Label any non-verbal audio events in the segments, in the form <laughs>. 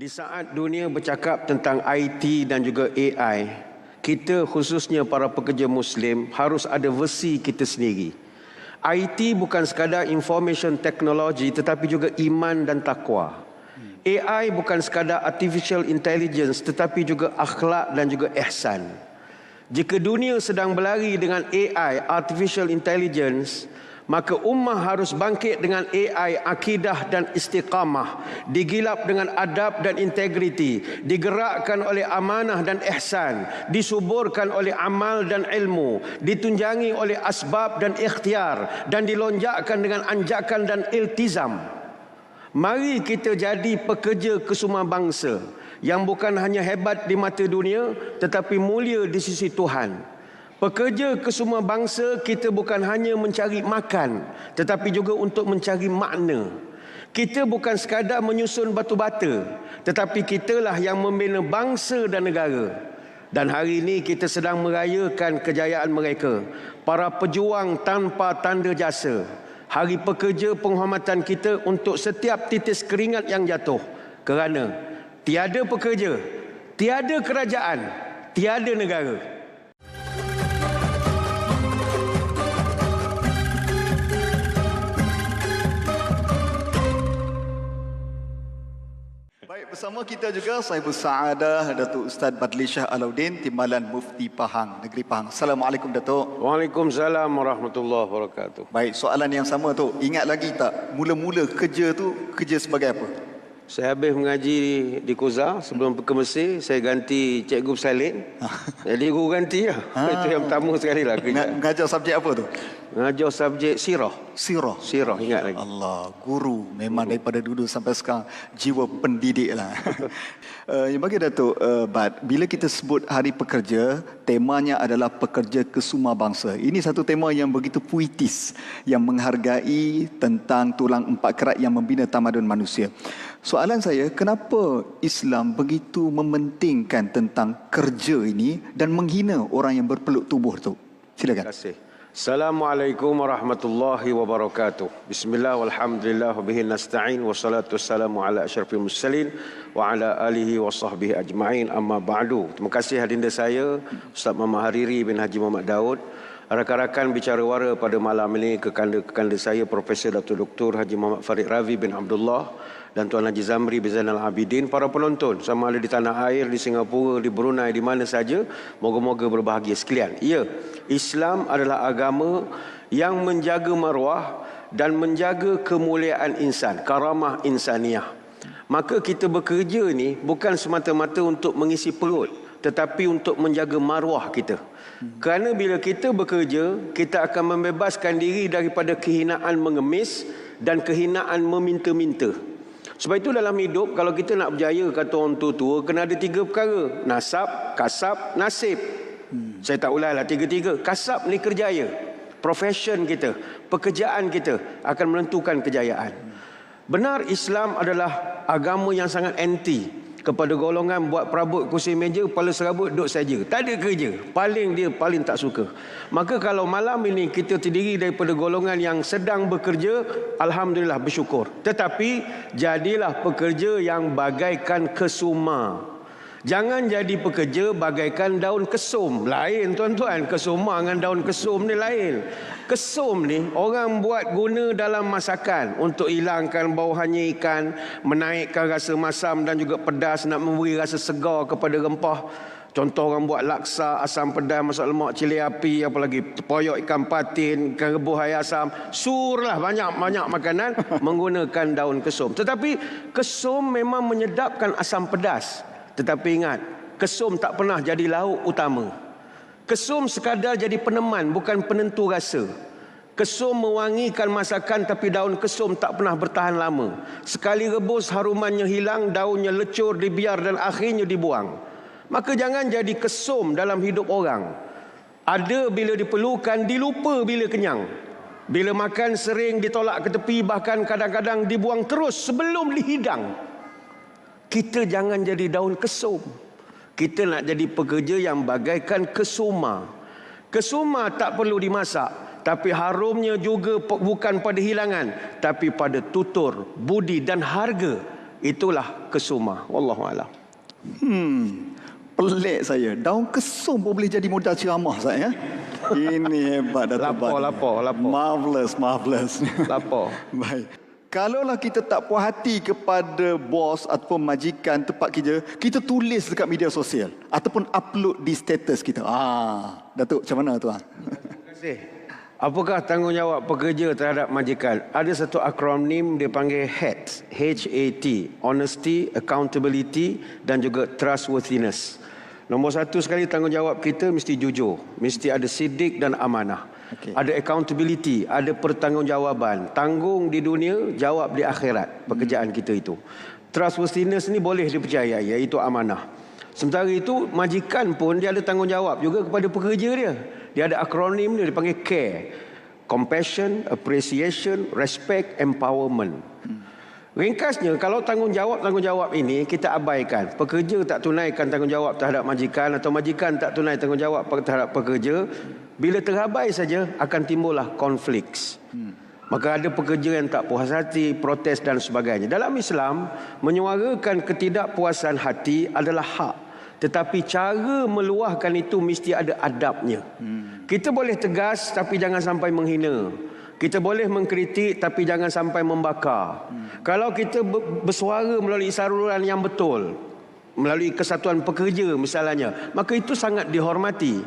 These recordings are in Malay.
Di saat dunia bercakap tentang IT dan juga AI, kita khususnya para pekerja Muslim harus ada versi kita sendiri. IT bukan sekadar information technology tetapi juga iman dan takwa. AI bukan sekadar artificial intelligence tetapi juga akhlak dan juga ihsan. Jika dunia sedang berlari dengan AI, artificial intelligence, maka ummah harus bangkit dengan AI akidah dan istiqamah digilap dengan adab dan integriti digerakkan oleh amanah dan ihsan disuburkan oleh amal dan ilmu ditunjangi oleh asbab dan ikhtiar dan dilonjakkan dengan anjakan dan iltizam. Mari kita jadi pekerja kesuma bangsa yang bukan hanya hebat di mata dunia tetapi mulia di sisi Tuhan Pekerja ke semua bangsa kita bukan hanya mencari makan tetapi juga untuk mencari makna. Kita bukan sekadar menyusun batu bata tetapi kitalah yang membina bangsa dan negara. Dan hari ini kita sedang merayakan kejayaan mereka. Para pejuang tanpa tanda jasa. Hari pekerja penghormatan kita untuk setiap titis keringat yang jatuh. Kerana tiada pekerja, tiada kerajaan, tiada negara. Bersama kita juga Sahibul Sa'adah Datuk Ustaz Badli Shah Alauddin Timbalan Mufti Pahang, Negeri Pahang. Assalamualaikum Datuk. Waalaikumsalam warahmatullahi wabarakatuh. Baik, soalan yang sama tu. Ingat lagi tak mula-mula kerja tu kerja sebagai apa? Saya habis mengaji di Kuza sebelum ke Mesir, saya ganti Cikgu Salin. <laughs> Jadi guru ganti lah. Itu yang pertama sekali lah kerja. Nga- Mengajar subjek apa tu? Mengajar subjek sirah. Sirah. Sirah, ingat lagi. Allah, guru memang guru. daripada dulu sampai sekarang jiwa pendidik lah. uh, <laughs> yang bagi Datuk, uh, Bad, bila kita sebut Hari Pekerja, temanya adalah pekerja kesuma bangsa. Ini satu tema yang begitu puitis yang menghargai tentang tulang empat kerat yang membina tamadun manusia. Soalan saya, kenapa Islam begitu mementingkan tentang kerja ini dan menghina orang yang berpeluk tubuh tu? Terima Silakan. kasih. Assalamualaikum warahmatullahi wabarakatuh. Bismillah walhamdulillah wa bihi nasta'in wa salatu wassalamu ala asyrafil mursalin wa ala alihi wa sahbihi ajma'in amma ba'du. Terima kasih hadinda saya Ustaz Muhammad Hariri bin Haji Muhammad Daud. Rakan-rakan bicara wara pada malam ini kekanda-kekanda saya Profesor Dr. Dr. Haji Muhammad Farid Ravi bin Abdullah dan Tuan Haji Zamri bin Zainal Abidin para penonton sama ada di tanah air di Singapura di Brunei di mana saja moga-moga berbahagia sekalian. Ya Islam adalah agama yang menjaga maruah dan menjaga kemuliaan insan karamah insaniah. Maka kita bekerja ni bukan semata-mata untuk mengisi perut tetapi untuk menjaga maruah kita. Kerana bila kita bekerja kita akan membebaskan diri daripada kehinaan mengemis dan kehinaan meminta-minta sebab itu dalam hidup kalau kita nak berjaya kata orang tua-tua kena ada tiga perkara. Nasab, kasab, nasib. Hmm. Saya tak ulailah tiga-tiga. Kasab ni kerjaya. Profession kita, pekerjaan kita akan menentukan kejayaan. Benar Islam adalah agama yang sangat anti kepada golongan buat perabot kursi meja kepala serabut duduk saja. Tak ada kerja. Paling dia paling tak suka. Maka kalau malam ini kita terdiri daripada golongan yang sedang bekerja alhamdulillah bersyukur. Tetapi jadilah pekerja yang bagaikan kesuma Jangan jadi pekerja bagaikan daun kesum. Lain tuan-tuan, kesuma dengan daun kesum ni lain. Kesum ni orang buat guna dalam masakan untuk hilangkan bau hanya ikan, menaikkan rasa masam dan juga pedas, nak memberi rasa segar kepada rempah. Contoh orang buat laksa, asam pedas, masak lemak, cili api, apa lagi, poyok ikan patin, ikan rebus air asam. Surlah banyak-banyak makanan <laughs> menggunakan daun kesum. Tetapi kesum memang menyedapkan asam pedas. Tetapi ingat, kesum tak pernah jadi lauk utama. Kesum sekadar jadi peneman, bukan penentu rasa. Kesum mewangikan masakan tapi daun kesum tak pernah bertahan lama. Sekali rebus harumannya hilang, daunnya lecur, dibiar dan akhirnya dibuang. Maka jangan jadi kesum dalam hidup orang. Ada bila diperlukan, dilupa bila kenyang. Bila makan sering ditolak ke tepi bahkan kadang-kadang dibuang terus sebelum dihidang. Kita jangan jadi daun kesum. Kita nak jadi pekerja yang bagaikan kesuma. Kesuma tak perlu dimasak. Tapi harumnya juga bukan pada hilangan. Tapi pada tutur, budi dan harga Itulah kesuma. Wallahu a'lam. Hmm, pelik saya. Daun kesum pun boleh jadi modal ceramah saya. ya. Ini hebat Datuk Lapor, lapor, lapor. Marvelous, marvelous. Lapor. <laughs> Baik. Kalaulah kita tak puas hati kepada bos ataupun majikan tempat kerja, kita tulis dekat media sosial ataupun upload di status kita. Ah, Datuk macam mana tuan? Terima kasih. Apakah tanggungjawab pekerja terhadap majikan? Ada satu akronim dia panggil HAT. H-A-T. Honesty, Accountability dan juga Trustworthiness. Nombor satu sekali tanggungjawab kita mesti jujur. Mesti ada sidik dan amanah. Okey. Ada accountability, ada pertanggungjawaban. Tanggung di dunia, jawab di akhirat. Pekerjaan kita itu. Trustworthiness ni boleh dipercayai, iaitu amanah. Sementara itu, majikan pun dia ada tanggungjawab juga kepada pekerja dia. Dia ada akronim dia, dipanggil CARE. Compassion, Appreciation, Respect, Empowerment. Ringkasnya, kalau tanggungjawab-tanggungjawab ini kita abaikan. Pekerja tak tunaikan tanggungjawab terhadap majikan atau majikan tak tunai tanggungjawab terhadap pekerja. Bila terabai saja akan timbullah konflik. Maka ada pekerja yang tak puas hati, protes dan sebagainya. Dalam Islam, menyuarakan ketidakpuasan hati adalah hak. Tetapi cara meluahkan itu mesti ada adabnya. Kita boleh tegas tapi jangan sampai menghina. Kita boleh mengkritik tapi jangan sampai membakar. Kalau kita ber- bersuara melalui saluran yang betul, melalui kesatuan pekerja misalnya, maka itu sangat dihormati.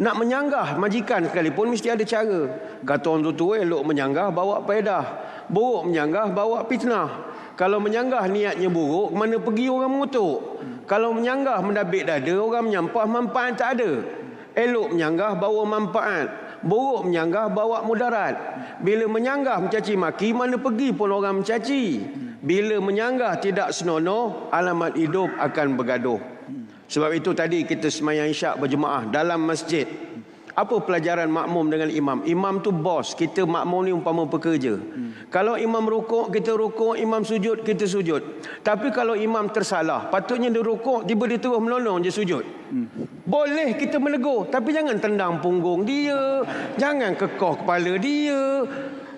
Nak menyanggah majikan sekalipun mesti ada cara. Kata orang tua elok menyanggah bawa faedah. Buruk menyanggah bawa fitnah. Kalau menyanggah niatnya buruk, mana pergi orang mengutuk. Kalau menyanggah mendabik dada, orang menyampah manfaat tak ada. Elok menyanggah bawa manfaat. Buruk menyanggah bawa mudarat. Bila menyanggah mencaci maki, mana pergi pun orang mencaci. Bila menyanggah tidak senonoh, alamat hidup akan bergaduh. Sebab itu tadi kita semayang isyak berjemaah dalam masjid. Apa pelajaran makmum dengan imam? Imam tu bos, kita makmum ni umpama pekerja. Kalau imam rukuk, kita rukuk, imam sujud, kita sujud. Tapi kalau imam tersalah, patutnya dia rukuk, tiba dia terus menolong je sujud. Boleh kita menegur, tapi jangan tendang punggung dia, jangan kekoh kepala dia.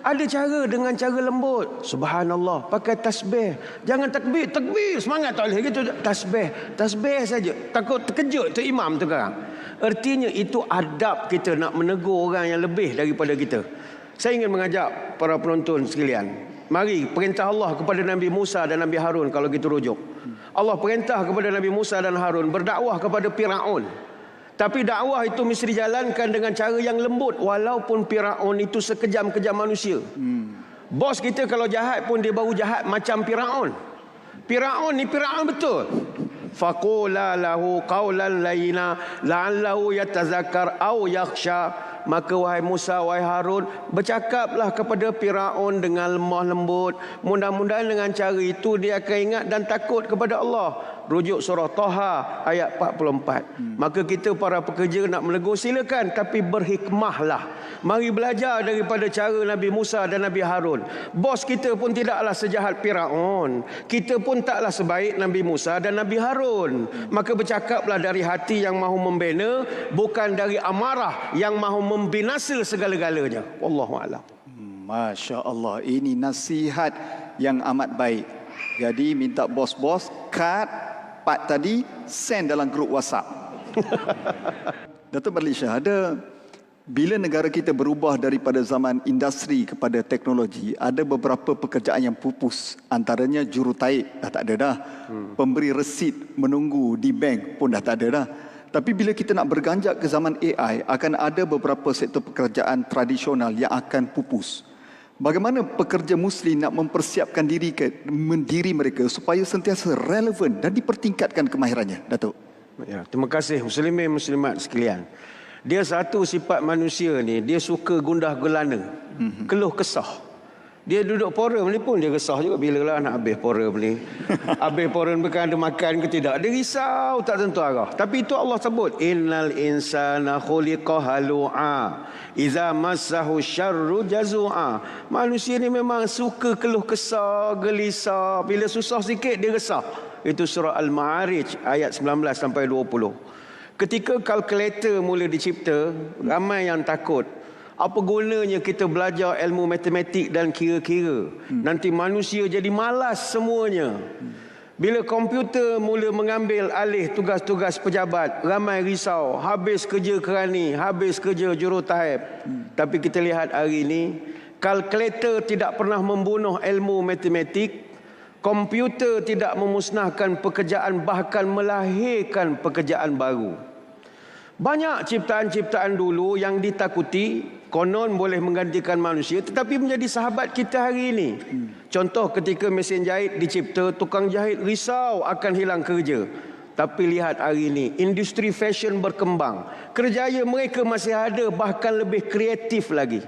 Ada cara dengan cara lembut. Subhanallah, pakai tasbih. Jangan takbir, takbir, semangat tak boleh gitu. Tasbih, tasbih saja. Takut terkejut tu imam tu sekarang. Artinya itu adab kita nak menegur orang yang lebih daripada kita. Saya ingin mengajak para penonton sekalian. Mari perintah Allah kepada Nabi Musa dan Nabi Harun kalau kita rujuk. Allah perintah kepada Nabi Musa dan Harun berdakwah kepada Firaun. Tapi dakwah itu mesti dijalankan dengan cara yang lembut walaupun Firaun itu sekejam-kejam manusia. Hmm. Bos kita kalau jahat pun dia baru jahat macam Firaun. Firaun ni Firaun betul. Faqula lahu qawlan layina la'allahu yatazakkar aw yakhsha Maka wahai Musa, wahai Harun Bercakaplah kepada Firaun dengan lemah lembut. Mudah-mudahan dengan cara itu dia akan ingat dan takut kepada Allah. Rujuk surah Taha ayat 44 hmm. Maka kita para pekerja nak menegur silakan Tapi berhikmahlah. Mari belajar daripada cara Nabi Musa dan Nabi Harun. Bos kita pun tidaklah sejahat Firaun. Kita pun taklah sebaik Nabi Musa dan Nabi Harun. Maka bercakaplah dari hati yang mahu membina Bukan dari amarah yang mahu membinasa segala-galanya. Wallahu a'lam. Masya Allah, ini nasihat yang amat baik. Jadi minta bos-bos cut part tadi send dalam grup WhatsApp. <laughs> Datuk Berlisha, ada bila negara kita berubah daripada zaman industri kepada teknologi, ada beberapa pekerjaan yang pupus. Antaranya jurutaib dah tak ada dah. Hmm. Pemberi resit menunggu di bank pun dah tak ada dah. Tapi bila kita nak berganjak ke zaman AI, akan ada beberapa sektor pekerjaan tradisional yang akan pupus. Bagaimana pekerja muslim nak mempersiapkan diri ke mendiri mereka supaya sentiasa relevan dan dipertingkatkan kemahirannya, Datuk? Ya, terima kasih muslimin muslimat sekalian. Dia satu sifat manusia ni, dia suka gundah gulana. Mm-hmm. Keluh kesah. Dia duduk forum ni pun dia resah juga bila lah nak habis forum ni. <laughs> habis forum bukan ada makan ke tidak. Dia risau tak tentu arah. Tapi itu Allah sebut. Innal insana khuliqa halu'a. Iza massahu syarru jazu'a. Manusia ni memang suka keluh kesah, gelisah. Bila susah sikit dia resah. Itu surah Al-Ma'arij ayat 19 sampai 20. Ketika kalkulator mula dicipta, ramai yang takut. Apa gunanya kita belajar ilmu matematik dan kira-kira? Hmm. Nanti manusia jadi malas semuanya. Bila komputer mula mengambil alih tugas-tugas pejabat, ramai risau, habis kerja kerani, habis kerja jurutahib. Hmm. Tapi kita lihat hari ini, kalkulator tidak pernah membunuh ilmu matematik, komputer tidak memusnahkan pekerjaan bahkan melahirkan pekerjaan baru. Banyak ciptaan-ciptaan dulu yang ditakuti konon boleh menggantikan manusia tetapi menjadi sahabat kita hari ini. Contoh ketika mesin jahit dicipta, tukang jahit risau akan hilang kerja. Tapi lihat hari ini, industri fashion berkembang. Kerjaya mereka masih ada bahkan lebih kreatif lagi.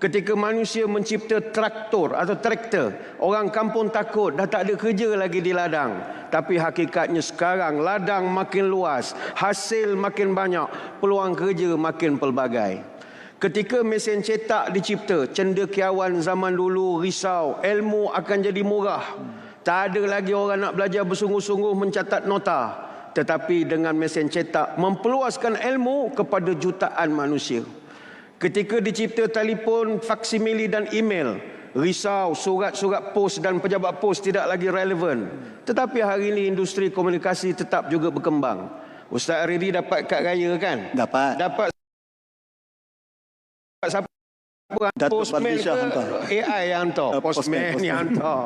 Ketika manusia mencipta traktor atau traktor, orang kampung takut dah tak ada kerja lagi di ladang. Tapi hakikatnya sekarang ladang makin luas, hasil makin banyak, peluang kerja makin pelbagai. Ketika mesin cetak dicipta, cendekiawan zaman dulu risau, ilmu akan jadi murah. Tak ada lagi orang nak belajar bersungguh-sungguh mencatat nota. Tetapi dengan mesin cetak, memperluaskan ilmu kepada jutaan manusia. Ketika dicipta telefon, faksimili dan email, risau surat-surat pos dan pejabat pos tidak lagi relevan. Tetapi hari ini industri komunikasi tetap juga berkembang. Ustaz Aridi dapat kad raya kan? Dapat. Dapat siapa? Datuk Postman Badri Shah ke hantar. AI yang hantar? Uh, postman, Postman postman. yang hantar.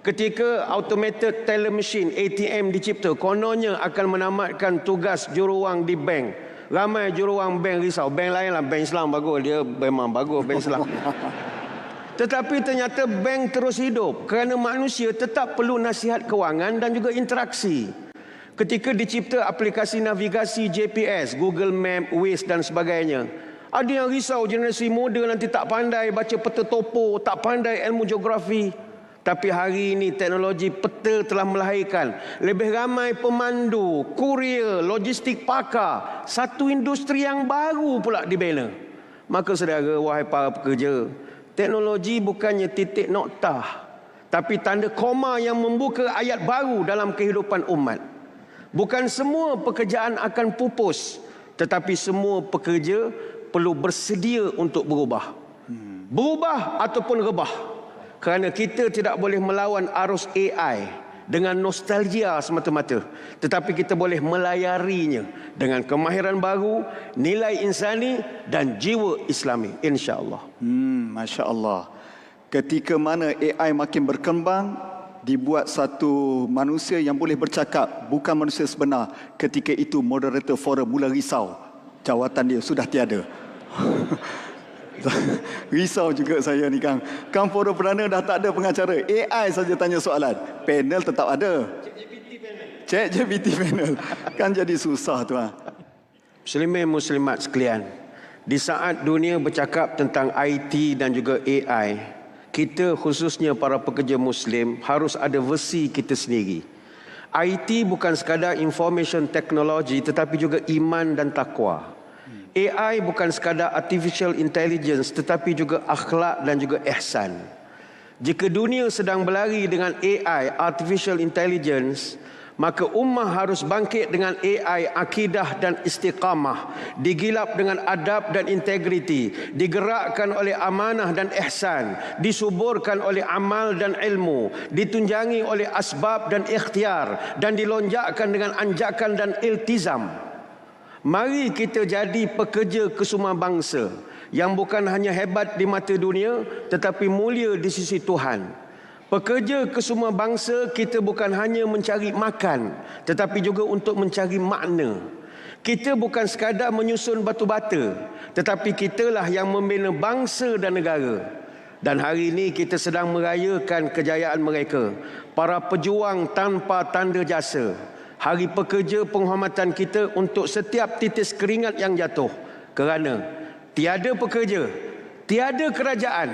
Ketika automated teller machine ATM dicipta, kononnya akan menamatkan tugas juruang di bank. Ramai juruang bank risau. Bank lain lah, bank Islam bagus. Dia memang bagus, bank Islam. <laughs> Tetapi ternyata bank terus hidup kerana manusia tetap perlu nasihat kewangan dan juga interaksi. Ketika dicipta aplikasi navigasi GPS, Google Map, Waze dan sebagainya, ada yang risau generasi muda nanti tak pandai baca peta topo, tak pandai ilmu geografi. Tapi hari ini teknologi peta telah melahirkan lebih ramai pemandu, kurier, logistik pakar, satu industri yang baru pula dibina. Maka saudara, wahai para pekerja, teknologi bukannya titik noktah, tapi tanda koma yang membuka ayat baru dalam kehidupan umat. Bukan semua pekerjaan akan pupus, tetapi semua pekerja perlu bersedia untuk berubah. Berubah ataupun rebah. Kerana kita tidak boleh melawan arus AI dengan nostalgia semata-mata. Tetapi kita boleh melayarinya dengan kemahiran baru, nilai insani dan jiwa islami. InsyaAllah. Hmm, Masya Allah. Ketika mana AI makin berkembang, dibuat satu manusia yang boleh bercakap, bukan manusia sebenar. Ketika itu moderator forum mula risau. Jawatan dia sudah tiada. <laughs> risau juga saya ni Kang. Kang forum perdana dah tak ada pengacara. AI saja tanya soalan. Panel tetap ada. Cek GPT panel. Kan jadi susah tu ah. Muslimin muslimat sekalian, di saat dunia bercakap tentang IT dan juga AI, kita khususnya para pekerja muslim harus ada versi kita sendiri. IT bukan sekadar information technology tetapi juga iman dan takwa. AI bukan sekadar artificial intelligence tetapi juga akhlak dan juga ihsan. Jika dunia sedang berlari dengan AI, artificial intelligence, maka ummah harus bangkit dengan AI akidah dan istiqamah, digilap dengan adab dan integriti, digerakkan oleh amanah dan ihsan, disuburkan oleh amal dan ilmu, ditunjangi oleh asbab dan ikhtiar dan dilonjakkan dengan anjakan dan iltizam. Mari kita jadi pekerja kesuma bangsa yang bukan hanya hebat di mata dunia tetapi mulia di sisi Tuhan. Pekerja kesuma bangsa kita bukan hanya mencari makan tetapi juga untuk mencari makna. Kita bukan sekadar menyusun batu bata tetapi kitalah yang membina bangsa dan negara. Dan hari ini kita sedang merayakan kejayaan mereka. Para pejuang tanpa tanda jasa. Hari pekerja penghormatan kita untuk setiap titis keringat yang jatuh. Kerana tiada pekerja, tiada kerajaan,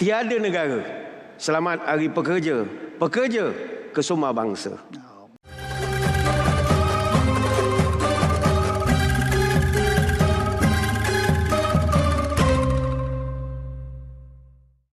tiada negara. Selamat Hari Pekerja. Pekerja kesuma bangsa.